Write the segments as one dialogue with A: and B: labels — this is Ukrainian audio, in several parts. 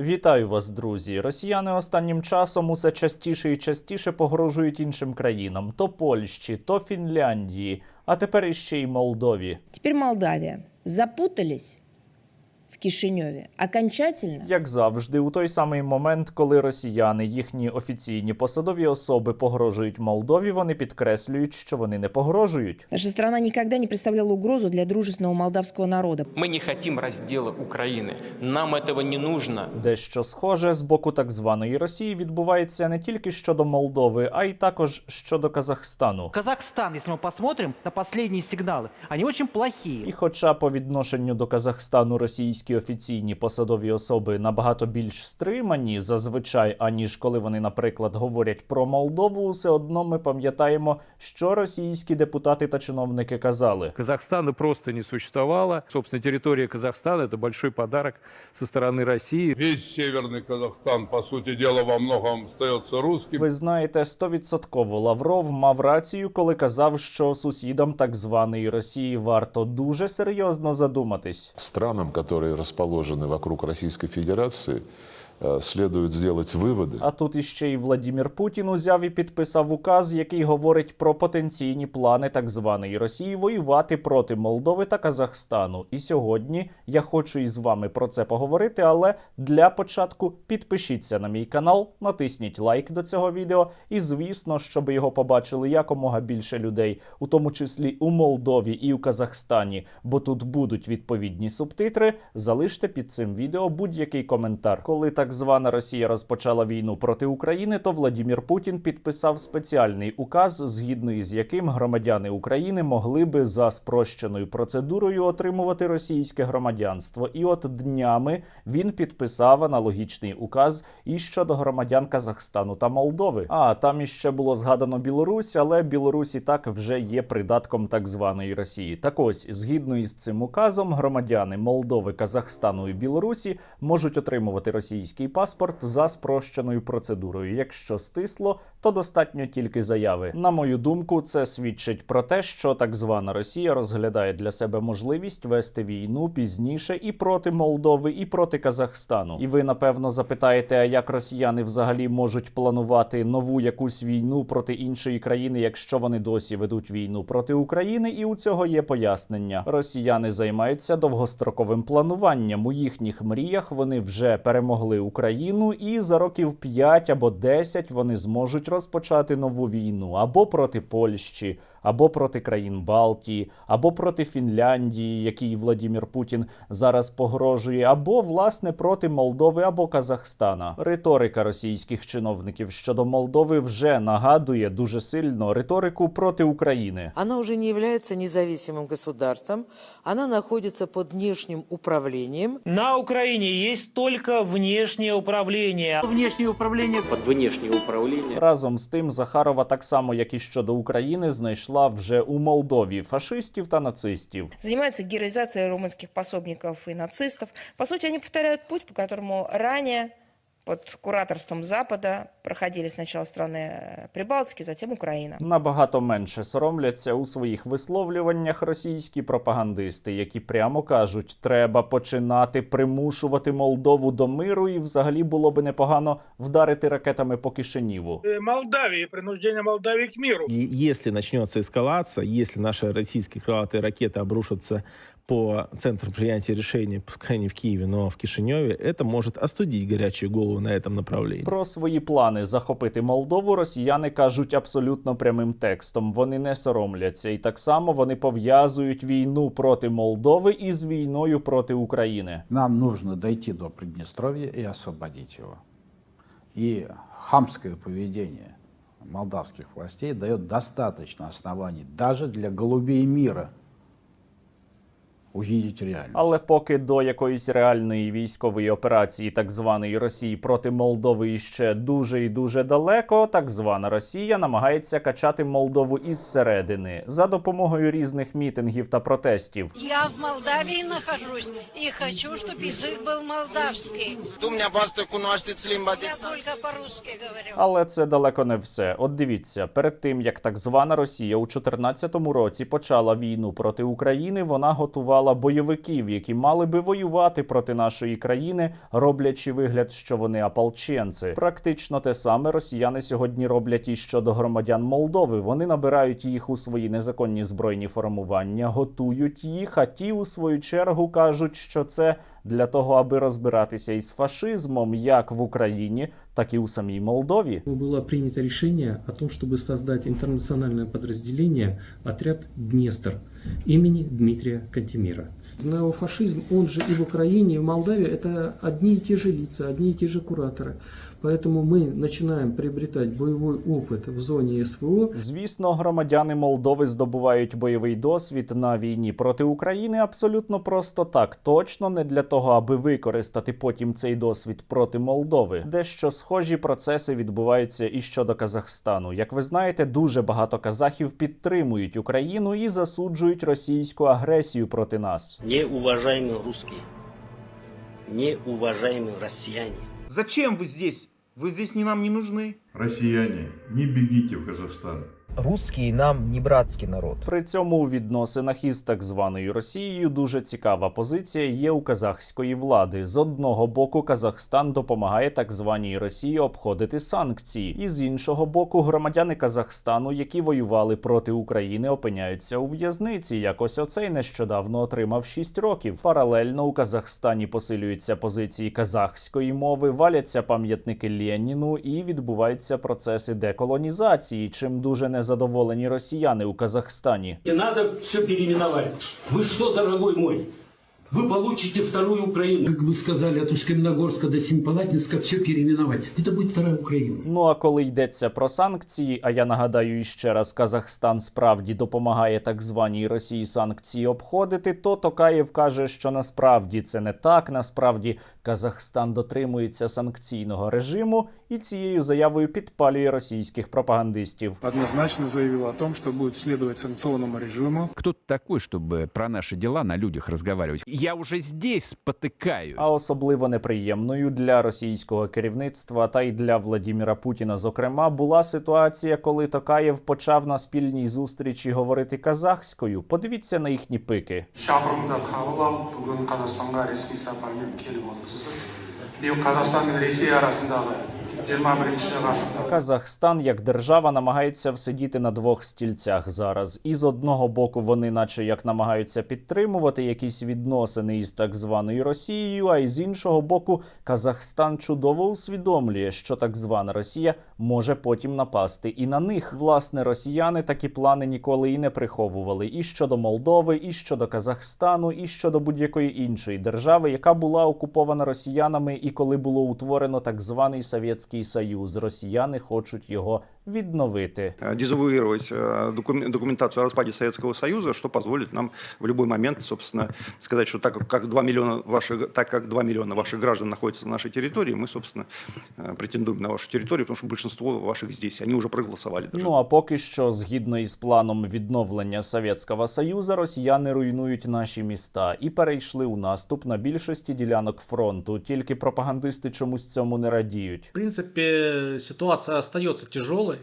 A: Вітаю вас, друзі. Росіяни останнім часом усе частіше і частіше погрожують іншим країнам: то Польщі, то Фінляндії, а тепер іще й Молдові.
B: Тепер Молдавія Запутались в Кишиневе окончательно.
A: Як завжди, у той самий момент, коли росіяни, їхні офіційні посадові особи погрожують Молдові, вони підкреслюють, що вони не погрожують.
B: Наша страна никогда не представляла угрозу для дружественного молдавского народа.
C: Мы не хотим раздела Украины. Нам этого не нужно.
A: Дещо схоже з боку так званої Росії відбувається не тільки щодо Молдови, а й також щодо Казахстану.
D: Казахстан, если мы посмотрим на последние сигналы, они очень плохие.
A: І хоча по відношенню до Казахстану російські офіційні посадові особи набагато більш стримані зазвичай, аніж коли вони, наприклад, говорять про Молдову, все одно ми пам'ятаємо, що російські депутати та чиновники казали.
E: Казахстана просто не существовало. Собственно, территория Казахстана – это большой подарок со стороны России.
F: Весь северный Казахстан, по сути дела, во многом остается русским.
A: Ви знаєте, стовідсотково Лавров мав рацію, коли казав, що сусідам так званої Росії варто дуже серйозно задуматись.
G: странам, которые расположены вокруг Российской Федерации, э, следует сделать выводы.
A: А тут іще й Владімір Путін узяв і підписав указ, який говорить про потенційні плани так званої Росії воювати проти Молдови та Казахстану. І сьогодні я хочу із вами про це поговорити. Але для початку підпишіться на мій канал, натисніть лайк до цього відео, і звісно, щоб його побачили якомога більше людей, у тому числі у Молдові і у Казахстані, бо тут будуть відповідні субтитри. Залиште під цим відео будь-який коментар. Коли так звана Росія розпочала війну проти України, то Владімір Путін підписав спеціальний указ, згідно із яким громадяни України могли би за спрощеною процедурою отримувати російське громадянство. І от днями він підписав аналогічний указ і щодо громадян Казахстану та Молдови. А там іще було згадано Білорусь, але Білорусь і так вже є придатком так званої Росії. Так ось, згідно із цим указом, громадяни Молдови, Казахстану і Білорусі можуть отримувати російський паспорт за спрощеною процедурою. Якщо стисло, то достатньо тільки заяви. На мою думку, це свідчить про те, що так звана Росія розглядає для себе можливість вести війну пізніше і проти Молдови, і проти Казахстану. І ви напевно запитаєте, а як росіяни взагалі можуть планувати нову якусь війну проти іншої країни, якщо вони досі ведуть війну проти України? І у цього є пояснення. Росіяни займаються довгостроковим плануванням. У їхніх мріях вони вже перемогли Україну, і за років 5 або 10 вони зможуть розпочати нову війну або проти Польщі, або проти країн Балтії, або проти Фінляндії, якій Владімір Путін зараз погрожує, або власне проти Молдови або Казахстана. Риторика російських чиновників щодо Молдови вже нагадує дуже сильно риторику проти України.
H: Она уже не является независимым государством, она находится под внешним управлением.
I: На Украине есть только внешнее управление.
D: Внешнее управление
C: Под внешнее управление.
A: Разом з тим, Захарова, так само як і щодо України, знайшла вже у Молдові фашистів та нацистів.
B: Займаються героїзацією румынских пособників і нацистов. По суті, вони повторяють путь, по которому ранее под кураторством Запада проходили сначала страны э, Прибалтики, затем Украина.
A: Набагато менше соромляться у своїх висловлюваннях російські пропагандисти, які прямо кажуть, треба починати примушувати Молдову до миру, і взагалі було би непогано вдарити ракетами по Кишиніву.
I: Молдавии, принуждение Молдавии к миру.
J: И если начнется эскалация, если наши российские крылатые ракеты обрушатся по центрам принятия решений, пускай не в Киеве, но в Кишиневе, это может остудить горячую голову на этом направлении.
A: Про свої плани захопити Молдову росіяни кажуть абсолютно прямим текстом. Вони не соромляться, і так само вони пов'язують війну проти Молдови із війною проти України.
K: Нам нужно дойти до Приднестровья и освободить его. И хамское поведение молдавских властей дает достаточно оснований даже для голубей мира увидеть реальность.
A: Але поки до якоїсь реальної військової операції так званої Росії проти Молдови іще дуже і дуже далеко, так звана Росія намагається качати Молдову із середини за допомогою різних мітингів та протестів.
L: Я в Молдавии нахожусь и хочу, чтобы язык был молдавский.
H: Dumneavoastră cunoașteți limba
L: Я только по-русски говорю.
A: Але це далеко не все. От дивіться, перед тим як так звана Росія у 2014 році почала війну проти України, вона готувала висилала бойовиків, які мали би воювати проти нашої країни, роблячи вигляд, що вони ополченці. Практично те саме росіяни сьогодні роблять і щодо громадян Молдови. Вони набирають їх у свої незаконні збройні формування, готують їх. А ті, у свою чергу, кажуть, що це для того, аби розбиратися із фашизмом, як в Україні, так і у самій Молдові.
I: Было принято решение о том, чтобы создать интернациональное подразделение отряд «Днестр» имени Дмитрия Кантемира. Неофашизм, он же и в Украине, и в Молдавии, это одни и те же лица, одни и те же кураторы. Поэтому мы начинаем приобретать боевой опыт в зоне СВО,
A: Звісно, громадяни Молдови здобувають бойовий досвід на війні проти України абсолютно просто так, точно не для того, аби використати потім цей досвід проти Молдови. Дещо схожі процеси відбуваються і щодо Казахстану. Як ви знаєте, дуже багато казахів підтримують Україну і засуджують російську агресію проти нас.
I: Неуважаемые русские, неуважаемые россияне.
D: Зачем вы здесь? Вы здесь не нам не нужны.
F: Россияне, не бегите в Казахстан.
D: Русские нам не братский народ.
A: При цьому у відносинах із так званою Росією дуже цікава позиція є у казахської влади. З одного боку, Казахстан допомагає так званій Росії обходити санкції, і з іншого боку, громадяни Казахстану, які воювали проти України, опиняються у в'язниці. Якось оцей нещодавно отримав 6 років. Паралельно у Казахстані посилюються позиції казахської мови, валяться пам'ятники Леніну і відбуваються процеси деколонізації, чим дуже незадоволені росіяни у Казахстані.
I: Не надо все переименовать. Вы что, дорогой мой, вы получите вторую Украину. Как вы сказали, от Усть-Каменогорска до Семипалатинска все переименовать. Это будет вторая Украина.
A: Ну а коли йдеться про санкції, а я нагадаю іще раз, Казахстан справді допомагає так званій Росії санкції обходити, то Токаєв каже, що насправді це не так. Насправді Казахстан дотримується санкційного режиму і цією заявою підпалює російських пропагандистів.
I: Однозначно заявил о том, что будет следовать санкционному режиму.
E: Кто ты такой, чтобы про наши дела на людях разговаривать? Я уже здесь спотыкаюсь.
A: А особливо неприємною для російського керівництва та й для Владіміра Путіна, зокрема, була ситуація, коли Токаєв почав на спільній зустрічі говорити казахською. Подивіться на їхні пики.
I: шақырымды қабыл алып бүгін қазақстанға ресми сапармен келіп отырсыз биыл қазақстан мен ресей арасындағы жиырма бірінші ғасырдағы
A: Казахстан як держава намагається всидіти на двох стільцях зараз. І з одного боку вони, наче як намагаються підтримувати якісь відносини із так званою Росією, а й з іншого боку, Казахстан чудово усвідомлює, що так звана Росія може потім напасти і на них. Власне, росіяни такі плани ніколи і не приховували і щодо Молдови, і щодо Казахстану, і щодо будь-якої іншої держави, яка була окупована росіянами, і коли було утворено так званий Совєтський Союз. Росіяни хочуть його відновити.
I: дезавуировать э, докум- документацию о распаде Советского Союза, что позволит нам в любой момент, собственно, сказать, что так как- как 2 миллиона ваших, так как 2 миллиона ваших граждан находятся на нашей территории, мы, собственно, э, претендуем на вашу территорию, потому что большинство ваших здесь, они уже проголосовали. даже.
A: Ну а поки що, згідно із планом відновлення Совєтського Союзу, росіяни руйнують наші міста і перейшли у наступ на більшості ділянок фронту. Тільки пропагандисти чомусь цьому не радіють.
I: В принципе, ситуация остается тяжелой.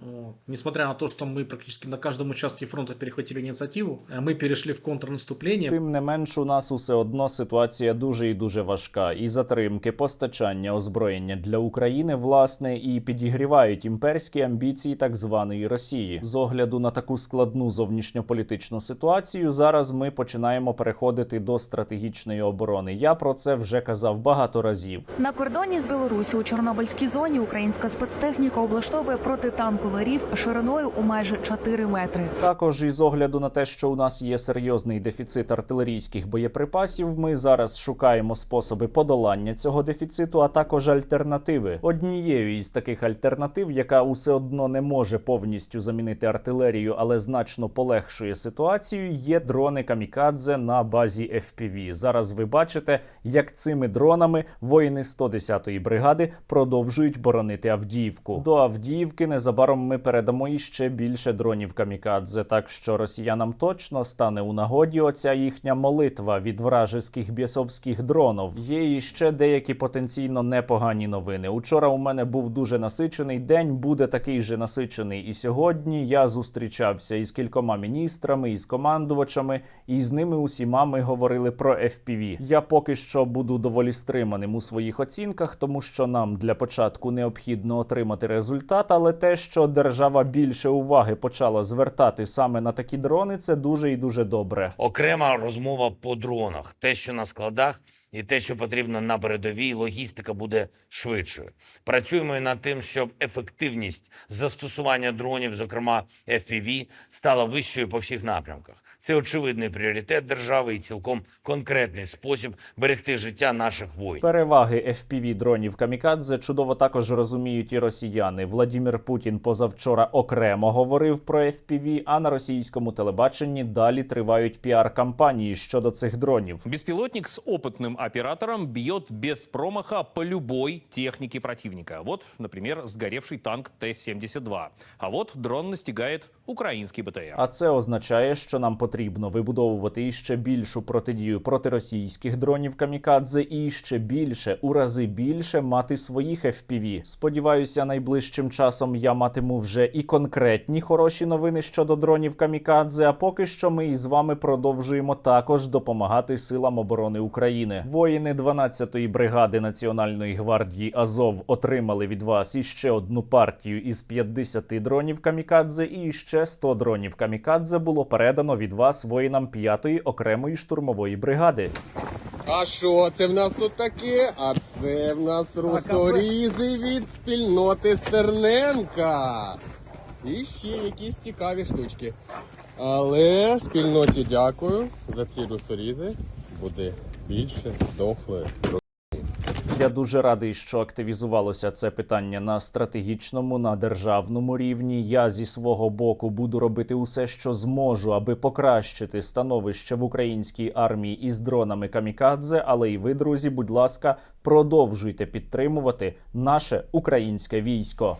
I: Вот. Несмотря на то, что мы практически на каждом участке фронта перехватили инициативу, а мы перешли в контрнаступление.
A: Тим не менш, у нас усе одно ситуація дуже і дуже важка. І затримки, постачання озброєння для України, власне, і підігрівають імперські амбіції так званої Росії. З огляду на таку складну зовнішньополітичну ситуацію, зараз ми починаємо переходити до стратегічної оборони. Я про це вже казав багато разів.
L: На кордоні з Білорусі у Чорнобильській зоні українська спецтехніка облаштовує протитанковий рів шириною у майже 4 метри.
A: Також із огляду на те, що у нас є серйозний дефіцит артилерійських боєприпасів, ми зараз шукаємо способи подолання цього дефіциту, а також альтернативи. Однією із таких альтернатив, яка усе одно не може повністю замінити артилерію, але значно полегшує ситуацію, є дрони камікадзе на базі FPV. Зараз ви бачите, як цими дронами воїни 110-ї бригади продовжують боронити Авдіївку. До Авдіївки незабаром ми передамо іще більше дронів камікадзе. Так що росіянам точно стане у нагоді оця їхня молитва від вражеських бісовських дронів. Є іще деякі потенційно непогані новини. Учора у мене був дуже насичений день. Буде такий же насичений і сьогодні. Я зустрічався із кількома міністрами, із командувачами, і з ними усіма ми говорили про FPV. Я поки що буду доволі стриманим у своїх оцінках, тому що нам для початку необхідно отримати результат. Але те, що держава більше уваги почала звертати саме на такі дрони, це дуже і дуже добре.
M: Окрема розмова по дронах. Те, що на складах, і те, що потрібно на передовій, логістика буде швидшою. Працюємо і над тим, щоб ефективність застосування дронів, зокрема FPV, стала вищою по всіх напрямках. Це очевидний пріоритет держави і цілком конкретний спосіб берегти життя наших воїнів.
A: Переваги FPV дронів камікадзе чудово також розуміють і росіяни. Владімір Путін позавчора окремо говорив про FPV, а на російському телебаченні далі тривають піар-кампанії щодо цих дронів.
N: Беспилотник с опытным оператором бьет без промаха по любой технике противника. Вот, например, сгоревший танк Т-72. А вот дрон настигает украинский БТР.
A: А це означає, що нам потрібно вибудовувати іще більшу протидію проти російських дронів камікадзе і ще більше, у рази більше мати своїх FPV. Сподіваюся, найближчим часом я матиму вже і конкретні хороші новини щодо дронів камікадзе. А поки що ми із вами продовжуємо також допомагати силам оборони України. Воїни 12-ї бригади Національної гвардії Азов отримали від вас іще одну партію із 50 дронів камікадзе, і ще 100 дронів камікадзе було передано від вас воїнам 5-ї окремої штурмової бригади.
O: А що це в нас тут таке? А це в нас русорізи від спільноти Стерненка. І ще якісь цікаві штучки. Але спільноті дякую за ці русорізи. Буде більше дохлої.
A: Я дуже радий, що активізувалося це питання на стратегічному, на державному рівні. Я зі свого боку буду робити усе, що зможу, аби покращити становище в українській армії із дронами камікадзе. Але і ви, друзі, будь ласка, продовжуйте підтримувати наше українське військо.